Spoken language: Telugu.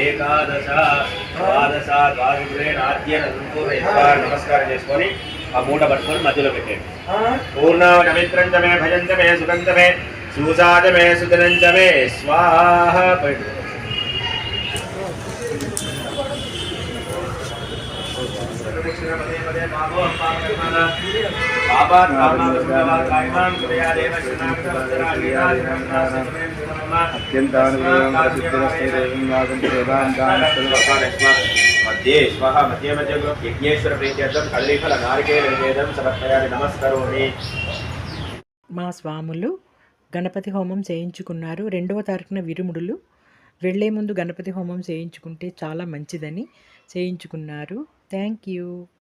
ఏకాదశ ద్వాదశ ద్వాదశే నమస్కారం చేసుకొని ఆ మూట పట్టుకొని మధ్యలో పెట్టండి పూర్ణ మే భజంత మే సుగంధ మే స్వాహ పెట్టు. మధ్యే స్వహ మధ్య మధ్య యజ్ఞేశ్వర ప్రీత్యర్థం కళ్ళీఫల నారికేల నివేదం సమర్పయామి నమస్కరోమి మా స్వాములు గణపతి హోమం చేయించుకున్నారు. రెండవ తారీఖున విరుముడులు. వెళ్ళే ముందు గణపతి హోమం చేయించుకుంటే చాలా మంచిదని చేయించుకున్నారు. Thank you